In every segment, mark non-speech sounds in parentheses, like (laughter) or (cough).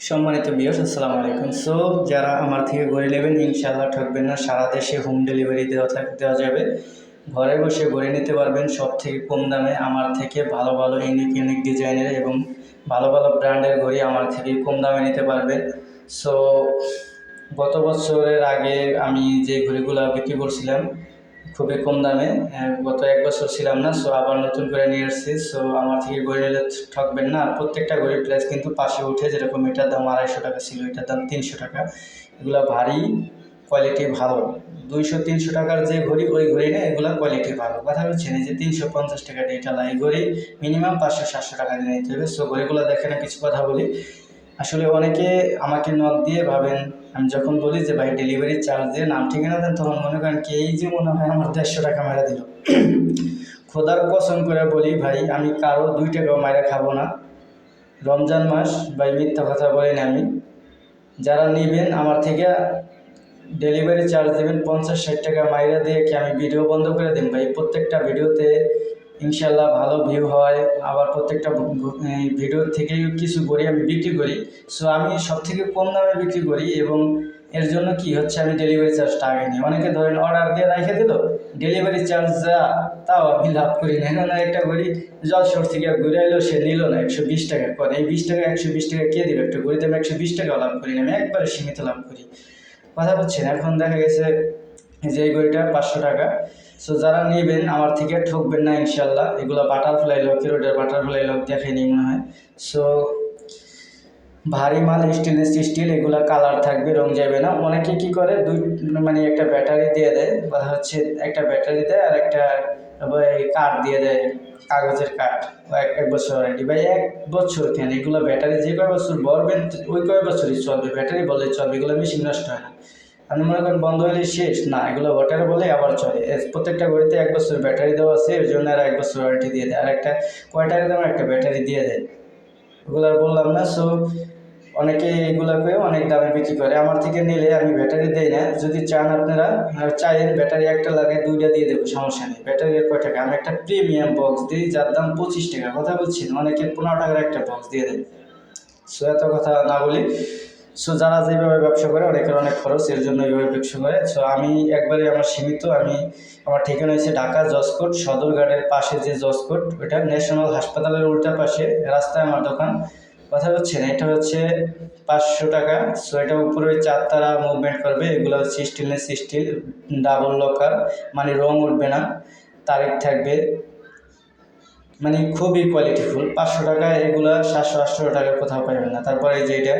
সম্মানিত বিয়স আসসালামু আলাইকুম। সো যারা আমার থেকে ঘড়ি নেবেন, ইনশাআল্লাহ ঠকবেন না। সারা দেশে হোম ডেলিভারি দেওয়া দেওয়া যাবে। ঘরে বসে ঘড়ি নিতে পারবেন সব থেকে কম দামে। আমার থেকে ভালো ভালো ইউনিক ইউনিক ডিজাইনের এবং ভালো ভালো ব্র্যান্ডের ঘড়ি আমার থেকে কম দামে নিতে পারবেন। সো গত বছরের আগে আমি যে ঘড়িগুলো বিক্রি করছিলাম খুবই কম দামে। গত এক বছর ছিলাম না সো আবার নতুন করে নিয়ে এসেছি সো আমার থেকে ঘড়ি নিলে ঠকবেন না। প্রত্যেকটা ঘড়ির প্রাইস কিন্তু পাশে উঠে, যেরকম এটার দাম আড়াইশো টাকা ছিল, এটার দাম তিনশো টাকা। এগুলো ভারী কোয়ালিটি ভালো। দুইশো, তিনশো টাকার যে ঘড়ি, ওই ঘড়ি না, এগুলো কোয়ালিটি ভালো। কথা বলছেন না যে তিনশো পঞ্চাশ টাকা ডেটালা এই ঘড়ি মিনিমাম পাঁচশো, সাতশো টাকা দিয়ে নিতে হবে। সো ঘড়িগুলো দেখে না কিছু কথা বলি। আসলে অনেকে আমাকে নক দিয়ে ভাবেন, আমি যখন বলি যে, ভাই ডেলিভারি চার্জ দিয়ে নাম ঠিকানা দেন, তখন মনে করেন কি, এই যে মনে হয় আমার দেড়শো টাকা মেরা দিল। (clears throat) খোদার কসম করে বলি, ভাই, আমি কারও দুই টাকাও মায়েরা খাব না। রমজান মাস, ভাই, মিথ্যা কথা বলি না আমি। যারা নেবেন, আমার থেকে ডেলিভারি চার্জ দেবেন, পঞ্চাশ ষাট টাকা মাইরা দিয়ে কি আমি ভিডিও বন্ধ করে দিন ভাই, প্রত্যেকটা ভিডিওতে ইনশাল্লাহ ভালো ভিউ হয়। আবার প্রত্যেকটা ভিডিও থেকে কিছু করি আমি বিক্রি করি। সো আমি সব থেকে কম দামে বিক্রি করি এবং এর জন্য কি হচ্ছে, আমি ডেলিভারি চার্জটা আগে নিই। অনেকে ধরেন অর্ডার দিয়ে রেখে দিল ডেলিভারি চার্জ যা, তাও আমি লাভ করি না। এখন একটা ঘড়ি জলসর থেকে ঘুরে এলো, সে নিল না, একশো বিশ টাকা করে। এই বিশ টাকা, একশো বিশ টাকা কে দেবে? একটা ঘড়িতে আমি একশো বিশ টাকাও লাভ করি না, আমি একবারে সীমিত লাভ করি। কথা বলছেন এখন দেখা গেছে যে এই ঘড়িটা পাঁচশো টাকা। সো যারা নেবেন, আমার থেকে ঠকবেন না ইনশাল্লাহ এগুলো বাটারফ্লাই লক রোডের বাটারফ্লাই লক দেখেনি মনে হয়। সো ভারী মাল স্টেনলেস স্টিল এগুলো কালার থাকবে, রং যাবে না। অনেকে কি করে, দুই মানে একটা ব্যাটারি দিয়ে দেয়, বা হচ্ছে একটা ব্যাটারি দেয় আর একটা কাঠ দিয়ে দেয়, কাগজের কাঠ এক এক বছর ওয়ারেন্টি বা এক বছর কেন, এগুলো ব্যাটারি যে কয় বছর ভরবেন, ওই কয় বছরই চলবে। ব্যাটারি বলে চলবে, এগুলো মেশিন নষ্ট হয় না। আপনি মনে করেন বন্ধ হলে শেষ। না, এগুলো ব্যাটারি বলে আবার চলে। প্রত্যেকটা ঘড়িতে এক বছর ব্যাটারি দেওয়া আছে, এর জন্য আর এক বছর ওয়ারেন্টি দিয়ে দেয়। আর একটা কয়টার দাম একটা ব্যাটারি দিয়ে দেয়। ওগুলো আর বললাম না সো অনেকে এগুলোকেও অনেক দামে বিক্রি করে। আমার থেকে নিলে আমি ব্যাটারি দেই না। যদি চান আপনারা চাইেন ব্যাটারি একটা লাগে দুইটা দিয়ে দেবো, সমস্যা নেই। ব্যাটারি কয় টাকা? আমি একটা প্রিমিয়াম বক্স দিই, যার দাম পঁচিশ টাকা। কথা বলছেন অনেকে পনেরো টাকার একটা বক্স দিয়ে দেয়। সো এত কথা না বলি সো যারা যেভাবে ব্যবসা করে, অনেকের অনেক খরচ, এর জন্য এইভাবে ব্যবসা করে। সো আমি একবারে আমার সীমিত, আমি আমার ঠিকানা হচ্ছে ঢাকা জসকোট সদরঘাটের পাশে যে জসকোট ওটা ন্যাশনাল হাসপাতালের উল্টা পাশে, রাস্তায় আমার দোকান। কথা হচ্ছে না, এটা হচ্ছে পাঁচশো টাকা। সো এটা উপরে ওই চারতারা মুভমেন্ট করবে, এগুলো হচ্ছে স্টেনলেস স্টিল ডাবল লকার মানে রং উঠবে না, তারিখ থাকবে মানে খুবই কোয়ালিটিফুল পাঁচশো টাকা এগুলা, সাতশো, আটশো টাকা কোথাও পাবেন না। তারপরে যে এটা,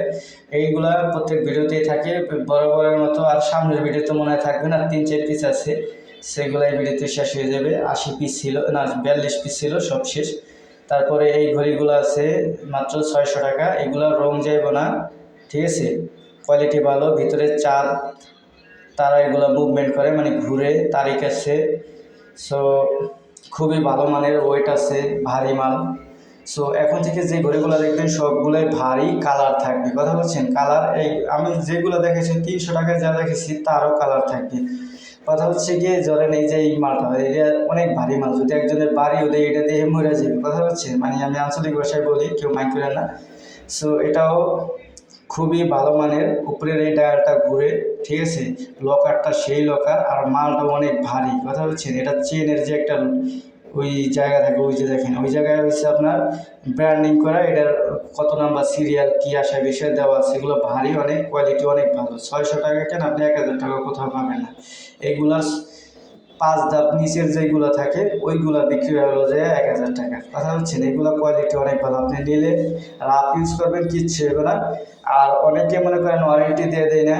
এইগুলা প্রত্যেক ভিডিওতেই থাকে। বরাবরের মতো আর সামনের ভিডিওতে মনে হয় থাকবে না, তিন, চার পিস আছে। সেগুলো এই ভিডিওতে শেষ হয়ে যাবে। আশি পিস ছিল, না, বিয়াল্লিশ পিস ছিল, সব শেষ। তারপরে এই ঘড়িগুলো আছে মাত্র ছয়শো টাকা। এগুলো রং যাইব না, ঠিক আছে? কোয়ালিটি ভালো, ভিতরে চার তারা এগুলো মুভমেন্ট করে মানে ঘুরে, তারিখ আছে। সো খুবই ভালো মানের ওয়েট আছে, ভারী মাল। সো এখন থেকে যে ঘড়িগুলো দেখবেন, সবগুলোই ভারী কালার থাকবে। কথা বলছেন? কালার এই আমি যেগুলো দেখেছি, তিনশো টাকায় যা দেখেছি, তারও কালার থাকবে। কথা হচ্ছে গিয়ে, ধরেন এই যে এই মালটা, এটা অনেক ভারী মাল। যদি একজনের বাড়ি হলে এটা দিয়ে মরে যাবে। কথা হচ্ছে? মানে আমি আঞ্চলিক ভাষায় বলি, কেউ মাইক করে না। সো এটাও খুবই ভালো মানের। উপরের এই টায়ারটা ঘুরে, ঠিক আছে? লকারটা সেই লকার, আর মালটা অনেক ভারী। কথা হচ্ছে এটা চেনের যে একটা ওই জায়গা থাকে, ওই যে দেখেন, ওই জায়গায় হচ্ছে আপনার ব্র্যান্ডিং করা। এটার কত নাম্বার সিরিয়াল কী আসা বিষয় দেওয়া সেগুলো ভারী অনেক কোয়ালিটি অনেক ভালো। ছয়শো টাকা কেন? আপনি এক হাজার টাকা কোথাও পাবেন না। এইগুলার পাঁচ ধাপ নিচের যেগুলো থাকে, ওইগুলো বিক্রি হলো যে এক হাজার টাকা। কথা হচ্ছে এগুলো কোয়ালিটি অনেক ভালো। আপনি নিলে রাফ ইউজ করবেন, কিচ্ছু হবে না। আর অনেকে মনে করেন ওয়ারেন্টি দিয়ে দেয় না।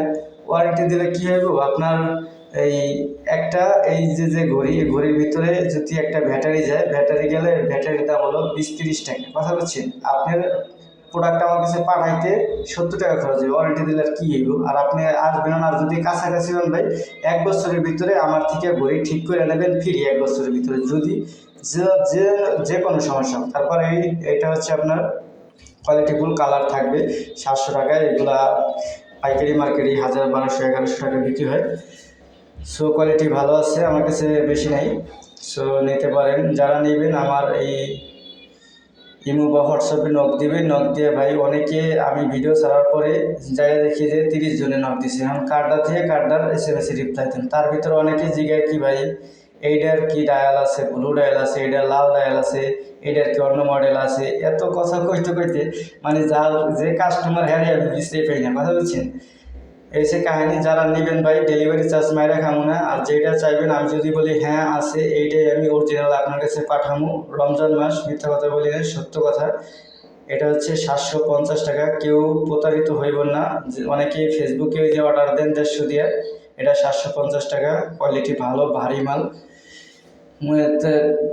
ওয়ারেন্টি দিলে কী হবে? আপনার এই একটা, এই যে যে ঘড়ি, এই ঘড়ির ভিতরে যদি একটা ব্যাটারি যায় ব্যাটারি গেলে ব্যাটারির দাম হলো বিশ তিরিশ টাকা। কথা বলছেন আপনার প্রোডাক্ট আমার কাছে পাঠাইতে সত্তর টাকা খরচ হবে। ওয়ারেন্টি দিলে আর কী হইব? আর আপনি আসবেন আর যদি কাছাকাছি হন ভাই, এক বছরের ভিতরে আমার থেকে ঘড়ি ঠিক করে নেবেন, ফিরি এক বছরের ভিতরে। যদি যে যে যে কোনো সমস্যা। তারপরে এটা হচ্ছে আপনার কোয়ালিটিফুল কালার থাকবে। সাতশো টাকায় এগুলা পাইকারি মার্কেটে হাজার, বারোশো, এগারোশো টাকা বিক্রি হয়। সো কোয়ালিটি ভালো আছে, আমার কাছে বেশি নাই। সো নিতে পারেন। যারা নেবেন, আমার এই ইমো বা হোয়াটসঅ্যাপে নক দিবে নক দিয়ে ভাই অনেকে আমি ভিডিও ছাড়ার পরে যাই দেখি যে তিরিশ জনে নক দিছে। এখন কার্ডটা থেকে কার্ডার এস এম এস রিপ্লাই দেন। তার ভিতরে অনেকে জিগায় কি ভাই এইটার কি ডায়াল আছে ব্লু ডায়াল আছে এইটার লাল ডায়াল আছে এইটার কি অন্য মডেল আছে? এত কথা কইতে কইতে মানে যার যে কাস্টমার হ্যাঁ আমি বুঝতেই পাই না, কথা বলছেন এই কাহিনি যারা নেবেন ভাই ডেলিভারি চার্জ মাইরা খামো না আর যেটা চাইবেন আমি যদি বলি হ্যাঁ আছে এইটাই আমি অরিজিনাল আপনার কাছে পাঠামো রমজান মাস মিথ্যা কথা বলি না সত্য কথা এটা হচ্ছে সাতশো পঞ্চাশ টাকা। কেউ প্রতারিত হইব না। অনেকে ফেসবুকে যে অর্ডার দেন দেড়শো দিয়ে, এটা সাতশো পঞ্চাশ টাকা। কোয়ালিটি ভালো, ভারী মাল।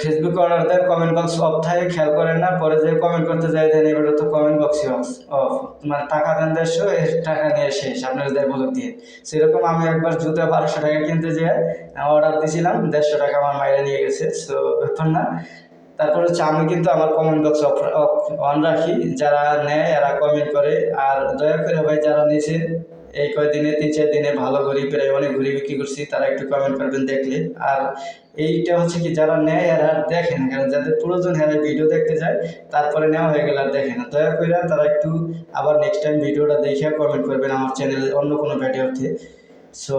ফেসবুকে অর্ডার কমেন্ট বক্স অফ থাকে, খেয়াল করেন না, পরে যে কমেন্ট করতে যাই, দেন এবার তো কমেন্ট বক্সই অফ মানে টাকা দেন দেড়শো টাকা নিয়ে শেষ, আপনার দেয় বলে দিয়ে সেরকম আমি একবার জুতো বারোশো টাকা কিনতে যেয়ে অর্ডার দিয়েছিলাম দেড়শো টাকা আমার মাইরে নিয়ে গেছে সো ব্যাপার না। তারপর হচ্ছে আমি কিন্তু আমার কমেন্ট বক্স অফ অন রাখি, যারা নেয়, এরা কমেন্ট করে, আর দয়া করে ভাই, যারা নিয়েছে এই কয়দিনে, তিন চার দিনে ভালো ঘুরি প্রায় অনেক ঘুরি বিক্রি করছি, তারা একটু কমেন্ট করবেন দেখলে। আর এইটা হচ্ছে কি, যারা নেয় আর আর দেখে না, কারণ যাদের প্রয়োজন হ্যাঁ ভিডিও দেখতে যায়, তারপরে নেওয়া হয়ে গেলে আর দেখে না। দয়া করে তারা একটু আবার নেক্সট টাইম ভিডিওটা দেখে কমেন্ট করবেন আমার চ্যানেলে অন্য কোনো ভিডিওতে সো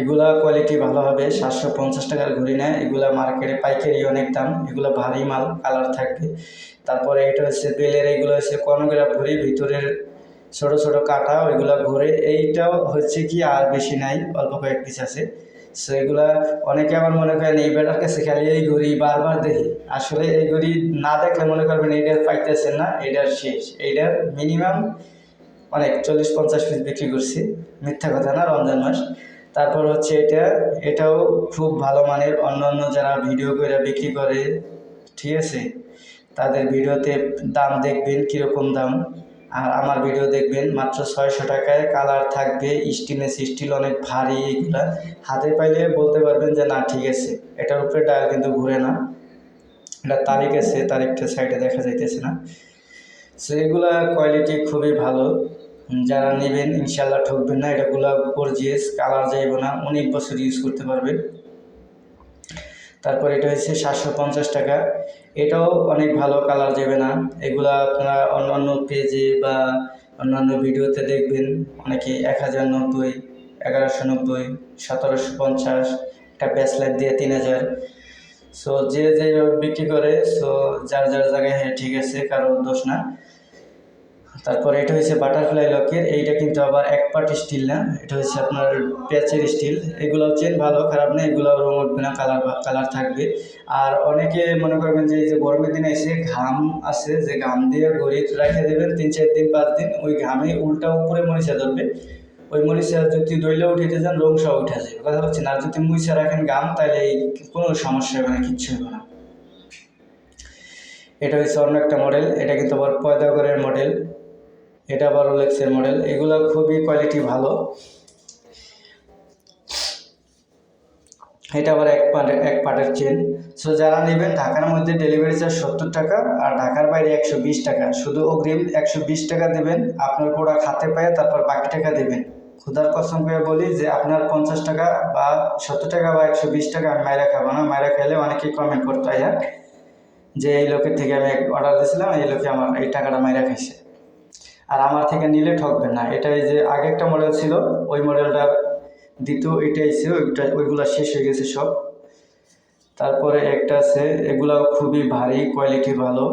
এগুলা কোয়ালিটি ভালো হবে, সাতশো পঞ্চাশ টাকার ঘুরি নেয়, এগুলা মার্কেটে পাইকারি অনেক দাম, এগুলো ভারী মাল কালার থাকবে। তারপরে এটা হচ্ছে, বেলের এগুলো হচ্ছে কর্নোগ্রাফ ঘড়ি ভিতরের ছোট ছোট কাটা ওইগুলা ঘুরে এইটাও হচ্ছে কি আর বেশি নাই, অল্প কয়েক পিস আছে। সো এগুলা অনেকে আমার মনে করেন এই বেটার কাছে খালি এই ঘড়ি বারবার দেখি। আসলে এই ঘড়ি না দেখলে মনে করবেন এইটার পাইতেছেন না এইটার শেষ। এইটার মিনিমাম অনেক, চল্লিশ পঞ্চাশ পিস বিক্রি করছি। মিথ্যা কথা না, রমজান মাস। তারপর হচ্ছে এটা, এটাও খুব ভালো মানের। অন্য অন্য যারা ভিডিও করে বিক্রি করে, ঠিক আছে? তাদের ভিডিওতে দাম দেখবেন কীরকম দাম। আর আমার ভিডিও দেখবেন, মাত্র ছয়শো টাকায় কালার থাকবে স্টিলেস স্টিল অনেক ভারী এগুলা। হাতে পাইলে বলতে পারবেন যে না, ঠিক আছে। এটার উপরে ডায়াল কিন্তু ঘুরে না। এটা তারিখ আছে, তারিখটা সাইডে দেখা যাইতেছে না। সো এগুলা কোয়ালিটি খুবই ভালো। যারা নেবেন ইনশাল্লাহ ঠকবেন না। এটাগুলো গর্জিয়াস কালার যাইব না। অনেক বছর ইউজ করতে পারবেন। তারপর এটা হচ্ছে সাতশো পঞ্চাশ টাকা। এটাও অনেক ভালো কালার যাবে না। এগুলা আপনারা অন্যান্য পেজে বা অন্যান্য ভিডিওতে দেখবেন। অনেকে এক হাজার নব্বই, এগারোশো নব্বই, সতেরোশো পঞ্চাশ, একটা ব্যাসলাইট দিয়ে তিন হাজার। সো যে যে বিক্রি করে সো যার যার জায়গায় হ্যাঁ ঠিক আছে, কারও দোষ না। তারপরে এটা হচ্ছে বাটারফ্লাই লকের এইটা কিন্তু আবার এক পার্ট স্টিল না, এটা হচ্ছে আপনার প্যাচের স্টিল এগুলো চেন ভালো, খারাপ না এগুলো রং উঠবে না কালার কালার থাকবে। আর অনেকে মনে করবেন যে এই যে গরমের দিনে এসে ঘাম আছে, যে ঘাম দিয়ে গড়ি রেখে দেবেন, তিন চার দিন, পাঁচ দিন, ওই ঘামে উল্টা উপরে মরিচা ধরবে। ওই মরিচা যদি দইলে উঠে যান, রং সহ উঠে যাবে, কথা হচ্ছে না। যদি মুইচা রাখেন ঘাম, তাহলে কোনো সমস্যা হবে না, কিচ্ছু হবে না। এটা হচ্ছে অন্য একটা মডেল এটা কিন্তু আবার পয়দাগরের মডেল এটা আবার ওলেক্সের মডেল এগুলো খুবই কোয়ালিটি ভালো। এটা আবার এক পার্টের এক পার্টের চেন সো যারা নেবেন, ঢাকার মধ্যে ডেলিভারি চার্জ সত্তর টাকা আর ঢাকার বাইরে একশো বিশ টাকা। শুধু অগ্রিম একশো বিশ টাকা দেবেন, আপনার প্রোডাক্ট হাতে পায়ে তারপর বাকি টাকা দেবেন। খুদার কসম করে বলি যে, আপনার পঞ্চাশ টাকা বা সত্তর টাকা বা একশো বিশ টাকা আমি মায়েরা খাব না। মায়েরা খাইলে অনেকেই কমেন্ট করতে হয় যে এই লোকের থেকে আমি অর্ডার দিয়েছিলাম, এই লোকে আমার এই টাকাটা মায়েরা খাইছে। আর আমার থেকে নিলে ঠকবেন না। এটা এই যে আগে একটা মডেল ছিল, ওই মডেলটা দ্বিতীয়, এটাই ছিল, ওইটা, ওইগুলো শেষ হয়ে গেছে সব। তারপরে একটা আছে, এগুলাও খুবই ভারী কোয়ালিটি ভালো।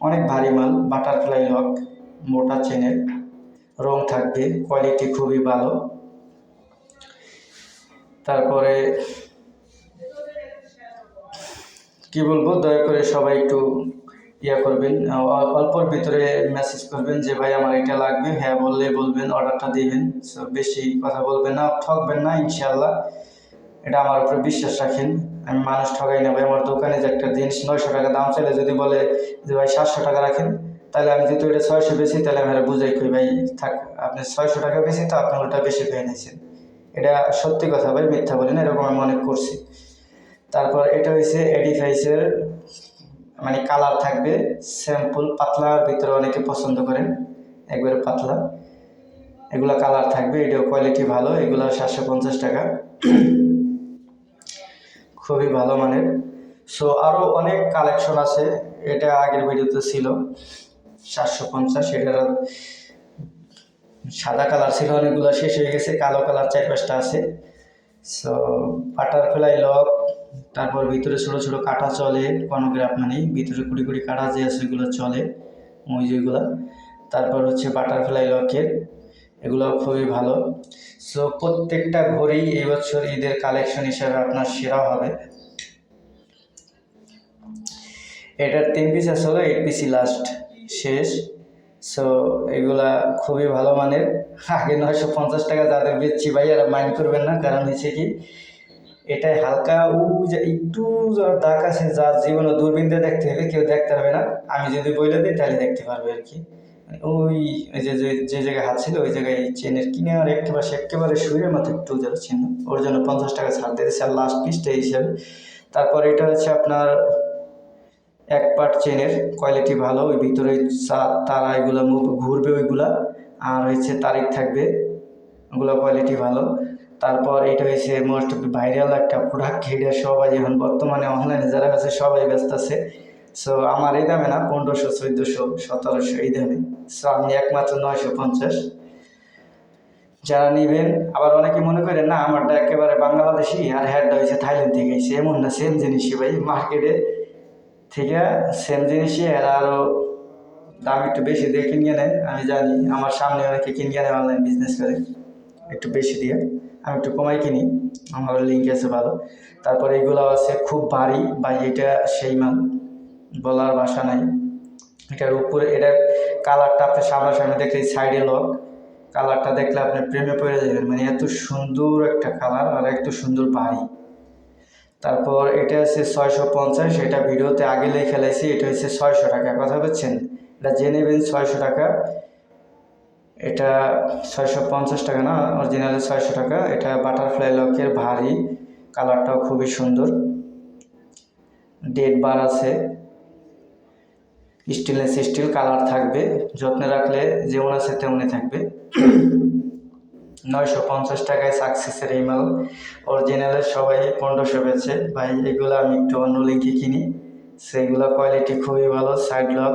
অনেক ভারী মাল বাটারফ্লাই লক মোটা চেনের রং থাকবে কোয়ালিটি খুবই ভালো। তারপরে কি বলব, দয়া করে সবাই একটু ইয়া করবেন অল্পর ভিতরে মেসেজ করবেন যে, ভাই, আমার এটা লাগবে। হ্যাঁ বললে বলবেন অর্ডারটা দিবেন। বেশি কথা বলবেন না, ঠকবেন না ইনশাল্লাহ এটা আমার উপরে বিশ্বাস রাখেন। আমি মানুষ ঠকাই না, ভাই। আমার দোকানে যে একটা জিনিস নয়শো টাকা দাম চাইলে যদি বলে যে, ভাই, সাতশো টাকা রাখেন, তাহলে আমি যদি ওইটা ছয়শো বেশি, তাহলে আমি এটা বুঝাই কই, ভাই, থাক, আপনি ছয়শো টাকা বেশি তো আপনি ওটা বেশি পেয়ে নিয়েছেন। এটা সত্যি কথা, ভাই, মিথ্যা বলেন এরকম আমি মনে করছি। তারপর এটা হয়েছে এডিফাইসের মানে কালার থাকবে স্যাম্পল পাতলার ভিতরে অনেকে পছন্দ করেন। একবারে পাতলা। এগুলা কালার থাকবে, এটাও কোয়ালিটি ভালো, এগুলো সাতশো পঞ্চাশ টাকা। খুবই ভালো মানের। সো আরও অনেক কালেকশন আছে, এটা আগের ভিডিওতে ছিল। সাতশো পঞ্চাশ এটার সাদা কালার ছিল, অনেকগুলো শেষ হয়ে গেছে, কালো কালার চার পাঁচটা আছে। সো বাটারফ্লাই লক তারপর ভিতরে ছোটো ছোটো কাটা চলে কনগ্রাফ মানে। ভিতরে কুড়ি কুড়ি কাটা যে আছে ওইগুলো চলে, ওই যেগুলো তারপর হচ্ছে বাটারফ্লাই লকের এগুলো খুবই ভালো। সো প্রত্যেকটা ঘড়ি এবছর বছর ঈদের কালেকশন হিসাবে আপনার সেরা হবে। এটার তিন পিস আসলে এইট পিসি লাস্ট শেষ। সো এগুলা খুবই ভালো মানের। আগে নয়শো পঞ্চাশ টাকা যাদের বেচছি ভাই, এরা মাইন্ড করবেন না, কারণ হচ্ছে কি এটাই হালকা উ যে একটু দাগ আছে যার জীবনে দূরবীন দিয়ে দেখতে হবে, কেউ দেখতে পারবে না। আমি যদি বলে দিই, তাহলে দেখতে পারবে আর কি। মানে ওই যে যে যে জায়গায় হাত ছিল, ওই জায়গায় চেনের কিনে আর একেবারে একেবারে শুয়ের মতো একটু যারা চিহ্ন। ওর জন্য পঞ্চাশ টাকা ছাড় দিয়েছে, আর লাস্ট পিসটা হিসাবে। তারপর এটা হচ্ছে আপনার এক পার্ট চেনের কোয়ালিটি ভালো, ওই ভিতরে তারা এগুলো ঘুরবে ওইগুলা। আর হচ্ছে তারিখ থাকবে, ওগুলো কোয়ালিটি ভালো। তারপর এটা হয়েছে মোস্ট ভাইরাল একটা প্রোডাক্ট এটা সবাই এখন বর্তমানে অনলাইনে যারা আছে সবাই ব্যস্ত আছে। সো আমার এই দামে না, পনেরোশো, চোদ্দোশো, সতেরোশো এই দামে। সো আপনি একমাত্র নয়শো পঞ্চাশ। যারা নেবেন, আবার অনেকে মনে করেন না, আমারটা একেবারে বাংলাদেশি, আর হ্যাডটা হয়েছে থাইল্যান্ড থেকে। এসে এমন না সেম জিনিসই ভাই মার্কেটে থেকে সেম জিনিসই, এরা আরও দাম একটু বেশি দিয়ে কিনিয়ে নেয়, আমি জানি। আমার সামনে অনেকে কিনিয়ে নেয় অনলাইন বিজনেস করে। একটু বেশি দিয়ে। আমি একটু কমাই কিনি, আমার লিঙ্ক আছে ভালো। তারপরে এগুলো আছে খুব ভারী বা এটা সেই মাল বলার ভাষা নাই। এটার উপরে, এটার কালারটা আপনি সামনাসামনি দেখলে সাইডে লক কালারটা দেখলে আপনি প্রেমে পড়ে যাবেন। মানে এত সুন্দর একটা কালার আর এত সুন্দর ভারী। তারপর এটা হচ্ছে ছয়শো পঞ্চাশ, এটা ভিডিওতে আগে লিখে ফেলাইছি এটা হচ্ছে ছয়শো টাকা। কথা বলছেন এটা জেনে নেবেন ছয়শো টাকা। এটা ছয়শো পঞ্চাশ টাকা না? অরিজিনালি ছয়শো টাকা। এটা বাটারফ্লাই লকের ভারী কালারটাও খুবই সুন্দর। ডেট বার আছে। স্টেনলেস স্টিল কালার থাকবে। যত্নে রাখলে যেমন আছে তেমনই থাকবে। নয়শো পঞ্চাশ টাকায় সাকসেসের এই মাল অরিজিনালের সবাই পনেরোশো বেছে ভাই, এগুলো আমি একটু অন্য লিঙ্কে কিনি। সেগুলো কোয়ালিটি খুবই ভালো সাইড লক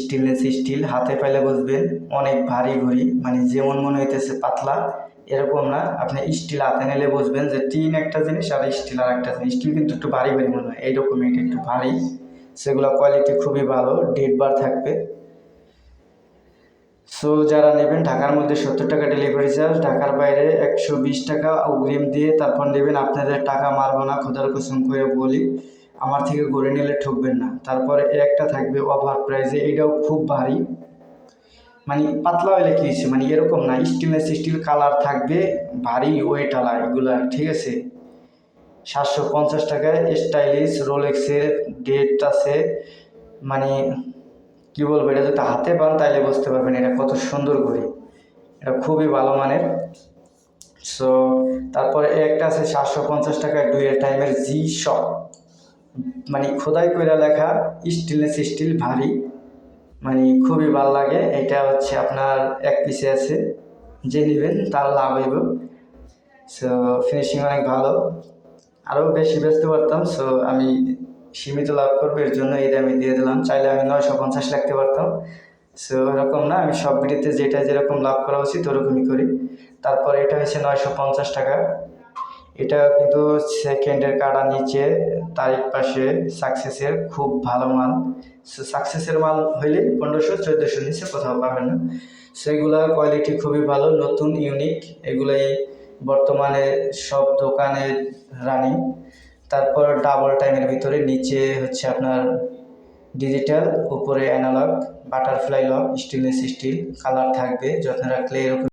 স্টেনলেস স্টিল, হাতে পাইলে বুঝবেন অনেক ভারী ঘড়ি মানে যেমন মনে হইতেছে পাতলা, এরকম না। আপনি স্টিল হাতে নিলে বুঝবেন যে টিন একটা জিনিস আর স্টিল আর একটা জিনিস। স্টিল কিন্তু একটু ভারী ভারী মনে হয় এইরকম এটা একটু ভারী। সেগুলো কোয়ালিটি খুবই ভালো ডেট বার থাকবে। সো যারা নেবেন, ঢাকার মধ্যে সত্তর টাকা ডেলিভারি চার্জ ঢাকার বাইরে একশো বিশ টাকা অগ্রিম দিয়ে তারপর নেবেন। আপনাদের টাকা মারবো না, খোদার কসম করে বলি। আমার থেকে গড়ে নিলে ঠকবেন না। তারপরে একটা থাকবে ওভার প্রাইজে এটাও খুব ভারী। মানে পাতলা হলে কি হয়েছে মানে এরকম না স্টিলনেস স্টিল কালার থাকবে, ভারী ওয়েটালা এগুলা, ঠিক আছে? সাতশো পঞ্চাশ টাকায় স্টাইলিশ রোলেক্সের ডেট আছে। মানে কি বলব, এটা যদি হাতে পান তাহলে বুঝতে পারবেন এটা কত সুন্দর ঘড়ি। এটা খুবই ভালো মানের। সো তারপরে একটা আছে সাতশো পঞ্চাশ টাকায় ডুয়েল টাইমের জি শপ মানে খোদাই করে লেখা, স্টিলনেস স্টিল ভারী। মানে খুবই ভালো লাগে। এটা হচ্ছে আপনার এক পিসে আছে। যে নেবেন, তার লাভ হইব। সো ফিনিশিং অনেক ভালো। আরও বেশি বেচতে পারতাম সো আমি সীমিত লাভ করব, এর জন্য এই দামে দিয়ে দিলাম। চাইলে আমি নয়শো পঞ্চাশ রাখতে পারতাম। সো এরকম না, আমি সব ভিডিওতে যেটা যেরকম লাভ করা উচিত, ওরকমই করি। তারপর এটা হচ্ছে নয়শো পঞ্চাশ টাকা। এটা কিন্তু সেকেন্ডের কাটা নিচে তারিখ পাশে সাকসেসের খুব ভালো মাল সাকসেসের মাল হইলে পনেরোশো, চোদ্দোশো নিচে কোথাও পাবেন না। সেগুলা কোয়ালিটি খুবই ভালো, নতুন ইউনিক এগুলাই বর্তমানে সব দোকানে রানিং। তারপর ডাবল টাইমের ভিতরে নিচে হচ্ছে আপনার ডিজিটাল উপরে analogue butterfly lock stainless steel colour থাকবে, যত্ন রাখলে এরকম